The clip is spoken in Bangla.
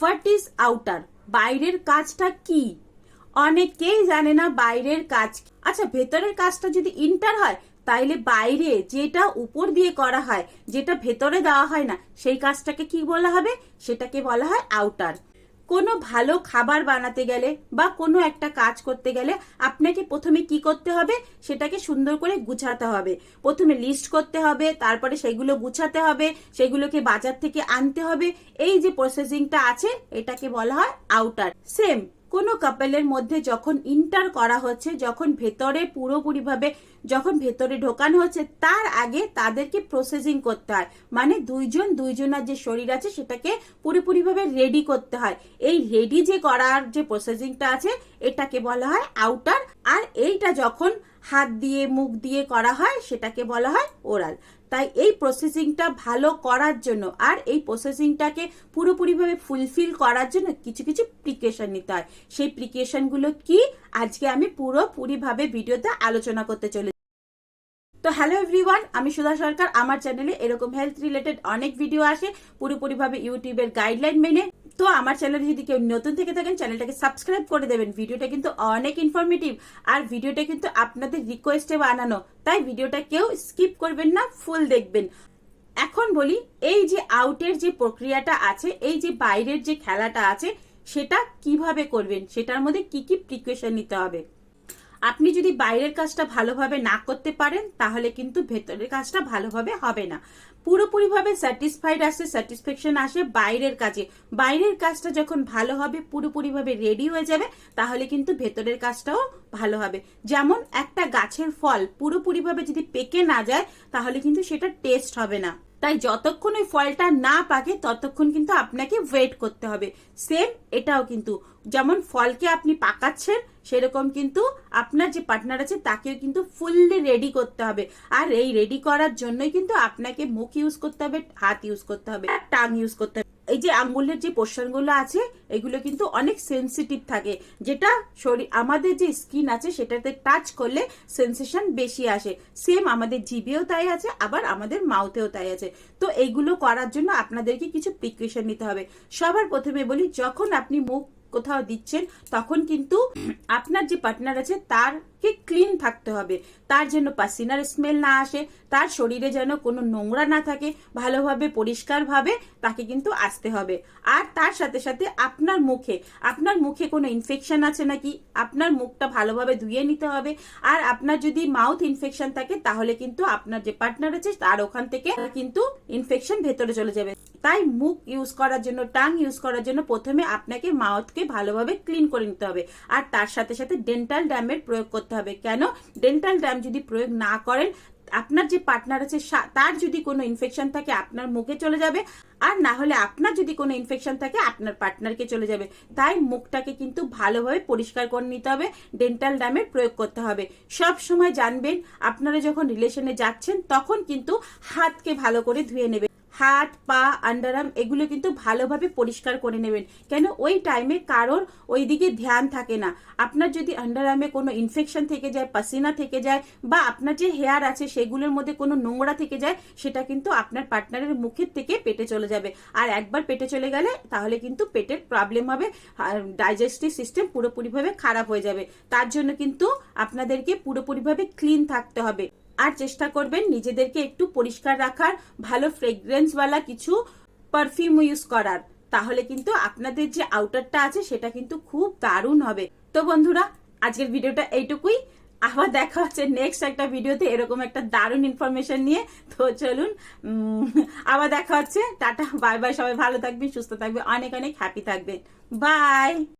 হোয়াট ইজ আউটার বাইরের কাজটা কি? অনেকেই জানে না বাইরের কাজ আচ্ছা ভেতরের কাজটা যদি ইন্টার হয়, তাইলে বাইরে যেটা উপর দিয়ে করা হয়, যেটা ভেতরে দেওয়া হয় না, সেই কাজটাকে কি বলা হবে? সেটাকে বলা হয় আউটার কোনো ভালো খাবার বানাতে গেলে বা কোনো একটা কাজ করতে গেলে আপনাকে প্রথমে কি করতে হবে? সেটাকে সুন্দর করে গুছাতে হবে। প্রথমে লিস্ট করতে হবে, তারপরে সেগুলো গুছাতে হবে, সেগুলোকে বাজার থেকে আনতে হবে। এই যে প্রসেসিংটা আছে, এটাকে বলা হয় আউটার সেম কোনো কাপেলের মধ্যে যখন ইন্টার করা হচ্ছে, যখন ভেতরে পুরোপুরিভাবে, যখন ভেতরে ঢোকানো হচ্ছে, তার আগে তাদেরকে প্রসেসিং করতে হয়। মানে দুইজন, দুইজনের যে শরীর আছে, সেটাকে পুরোপুরিভাবে রেডি করতে হয়। এই রেডি যে করার যে প্রসেসিংটা আছে, এটাকে বলা হয় আউটার আর এইটা যখন হাত দিয়ে, মুখ দিয়ে করা হয়, সেটাকে বলা হয় ওরাল তাই এই প্রসেসিংটা ভালো করার জন্য আর এই প্রসেসিংটাকে পুরোপুরিভাবে ফুলফিল করার জন্য কিছু কিছু প্রিকেশন নিতে হয়। সেই প্রিকেশনগুলো কি? আজকে আমি পুরোপুরিভাবে ভিডিওতে আলোচনা করতে চলেছি। তো হ্যালো এভরিওয়ান আমি সুধা সরকার। আমার চ্যানেলে এরকম হেলথ রিলেটেড অনেক ভিডিও আসে। পুরোপুরিভাবে ইউটিউবের গাইডলাইন মেনে তো আমার চ্যানেলে যদি কেউ নতুন থেকে থাকেন চ্যানেলটাকে সাবস্ক্রাইব করে দেবেন। ভিডিওটা কিন্তু অনেক ইনফরমেটিভ আর ভিডিওটা কিন্তু আপনাদের রিকোয়েস্টে বানানো। তাই ভিডিওটা কেউ স্কিপ করবেন না ফুল দেখবেন। এখন বলি, এই যে আউটের যে প্রক্রিয়াটা আছে, এই যে বাইরের যে খেলাটা আছে, সেটা কীভাবে করবেন? সেটার মধ্যে কি কি প্রিকশন নিতে হবে? আপনি যদি বাইরের কাজটা ভালোভাবে না করতে পারেন, তাহলে কিন্তু ভেতরের কাজটা ভালোভাবে হবে না। পুরোপুরিভাবে স্যাটিসফাইড আসে স্যাটিসফ্যাকশন আসে বাইরের কাজে। বাইরের কাজটা যখন ভালো হবে, পুরোপুরিভাবে রেডি হয়ে যাবে, তাহলে কিন্তু ভেতরের কাজটাও ভালো হবে। যেমন একটা গাছের ফল পুরোপুরিভাবে যদি পেকে না যায়, তাহলে কিন্তু সেটা টেস্ট হবে না। তাই যতক্ষণ ওই ফলটা না পাকে, ততক্ষণ কিন্তু আপনাকে ওয়েট করতে হবে। সেম এটাও কিন্তু। যেমন ফলকে আপনি পাকাচ্ছেন, সেরকম কিন্তু আপনার যে পার্টনার আছে, তাকেও কিন্তু ফুললি রেডি করতে হবে। আর এই রেডি করার জন্যই কিন্তু আপনাকে মুখ ইউজ করতে হবে, হাত ইউজ করতে হবে টাং ইউজ করতে হবে এই যে আঙ্গুলের যে পোর্শনগুলো আছে, এগুলো কিন্তু অনেক সেন্সিটিভ থাকে। যেটা শরীর, আমাদের যে স্কিন আছে, সেটাতে টাচ করলে সেন্সেশন বেশি আসে। সেম আমাদের জিভেও তাই আছে, আবার আমাদের মাউথেও তাই আছে। তো এইগুলো করার জন্য আপনাদেরকে কিছু প্রিকশন নিতে হবে। সবার প্রথমে বলি, যখন আপনি মুখ কোথাও দিচ্ছেন, তখন কিন্তু আপনার যে পার্টনার আছে তারকে ক্লিন থাকতে হবে। তার যেন পাসিনার স্মেল না আসে, তার শরীরে যেন কোনো নোংরা না থাকে, ভালোভাবে, পরিষ্কারভাবে তাকে কিন্তু আসতে হবে। আর তার সাথে সাথে আপনার মুখে আপনার মুখে কোনো ইনফেকশন আছে নাকি? আপনার মুখটা ভালোভাবে ধুয়ে নিতে হবে। আর আপনার যদি মাউথ ইনফেকশন থাকে, তাহলে কিন্তু আপনার যে পার্টনার আছে, তার ওখান থেকে কিন্তু ইনফেকশন ভেতরে চলে যাবে। তাই মুখ ইউজ করার জন্য টাং ইউজ করার জন্য প্রথমে আপনাকে মাউথকে ভালোভাবে ক্লিন করে নিতে হবে। আর তার সাথে সাথে ডেন্টাল ড্যামের প্রয়োগ করতে হবে। কেন? ডেন্টাল ড্যাম যদি প্রয়োগ না করেন, আপনার যে পার্টনার আছে তার যদি কোনো ইনফেকশন থাকে, আপনার মুখে চলে যাবে। আর না হলে আপনার যদি কোনো ইনফেকশন থাকে, আপনার পার্টনারকে চলে যাবে। তাই মুখটাকে কিন্তু ভালোভাবে পরিষ্কার করে নিতে হবে। ডেন্টাল ড্যামের প্রয়োগ করতে হবে। সব সময় জানবেন, আপনারা যখন রিলেশনে যাচ্ছেন, তখন কিন্তু হাতকে ভালো করে ধুয়ে নেবেন। হাত, পা আন্ডারআর্ম এগুলো কিন্তু ভালোভাবে পরিষ্কার করে নেবেন। কেন? ওই টাইমে কারোর ওই দিকে ধ্যান থাকে না। আপনার যদি আন্ডারআর্মে কোনো ইনফেকশন থেকে যায়, পাসিনা থেকে যায়, বা আপনার যে হেয়ার আছে সেগুলোর মধ্যে কোনো নোংরা থেকে যায়, সেটা কিন্তু আপনার পার্টনারের মুখের থেকে পেটে চলে যাবে। আর একবার পেটে চলে গেলে তাহলে কিন্তু পেটের প্রবলেম হবে ডাইজেস্টিভ সিস্টেম পুরোপুরিভাবে খারাপ হয়ে যাবে। তার জন্য কিন্তু আপনাদেরকে পুরোপুরিভাবে ক্লিন থাকতে হবে। আর চেষ্টা করবেন নিজেদেরকে একটু পরিষ্কার রাখার, ভালো ফ্রেগ্রেন্সওয়ালা কিছু পারফিউম ইউজ করার। তাহলে কিন্তু আপনাদের যে আউটারটা আছে সেটা কিন্তু খুব দারুণ হবে। তো বন্ধুরা, আজকের ভিডিওটা এইটুকুই। আবার দেখা হচ্ছে নেক্সট একটা ভিডিওতে এরকম একটা দারুণ ইনফরমেশন নিয়ে। তো চলুন আবার দেখা হচ্ছে। টাটা বাই বাই সবাই ভালো থাকবেন, সুস্থ থাকবে অনেক অনেক হ্যাপি থাকবেন। বাই